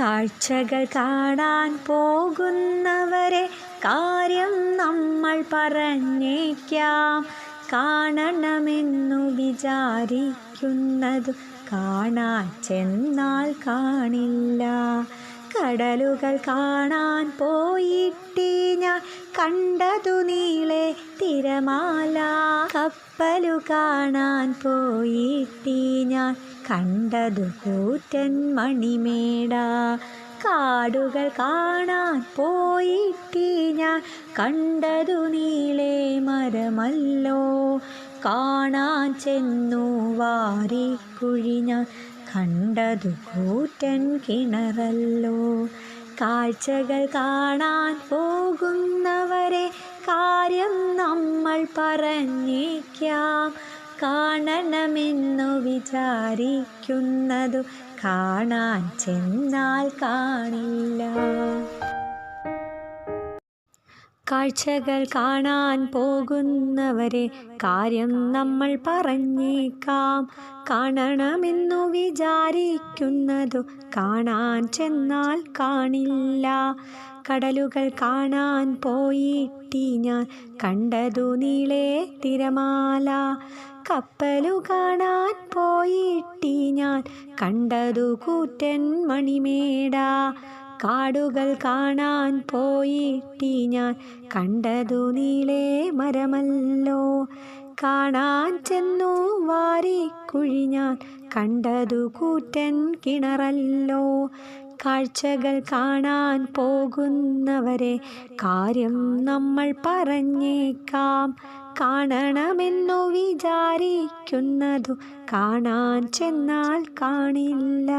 കാഴ്ചകൾ കാണാൻ പോകുന്നവരെ കാര്യം നമ്മൾ പറഞ്ഞേക്കാം. കാണണമെന്നു വിചാരിക്കുന്നതു കാണാൻ ചെന്നാൽ കാണില്ല. കടലുകൾ കാണാൻ പോയിട്ടി ഞാൻ. കണ്ടതു നീളെ തിരമാല കപ്പലു കാണാൻ പോയിട്ടി ഞാൻ. കണ്ടതു കൂറ്റൻ മണിമേട കാടുകൾ കാണാൻ പോയിട്ടി ഞാൻ. കണ്ടതു നീളെ മരമല്ലോ കാണാൻ ചെന്നു വാരിക്കുഴി ഞാൻ. കണ്ടതു കൂറ്റൻ കിണറല്ലോ. കാഴ്ചകൾ കാണാൻ പോകുന്നവരെ കാര്യം നമ്മൾ പറഞ്ഞേക്കാം കാണണമെന്നു വിചാരിക്കുന്നതു കാണാൻ ചെന്നാൽ കാണില്ല. കാഴ്ചകൾ കാണാൻ പോകുന്നവരെ കാര്യം നമ്മൾ പറഞ്ഞേക്കാം. കാണണമെന്നു വിചാരിക്കുന്നതു കാണാൻ ചെന്നാൽ കാണില്ല. കടലുകൾ കാണാൻ പോയിട്ടി ഞാൻ കണ്ടതു നീളേ തിരമാല. കപ്പലു കാണാൻ പോയിട്ടി ഞാൻ കണ്ടതു കൂറ്റൻ മണിമേട. കാടുകൾ കാണാൻ പോയിട്ടി ഞാൻ കണ്ടതു നീളേ മരമല്ലോ. കാണാൻ ചെന്നു വാരിക്കുഴി ഞാൻ കണ്ടതു കൂറ്റൻ കിണറല്ലോ. കാഴ്ചകൾ കാണാൻ പോകുന്നവരെ കാര്യം നമ്മൾ പറഞ്ഞേക്കാം. കാണണമെന്നു വിചാരിക്കുന്നതു കാണാൻ ചെന്നാൽ കാണില്ല.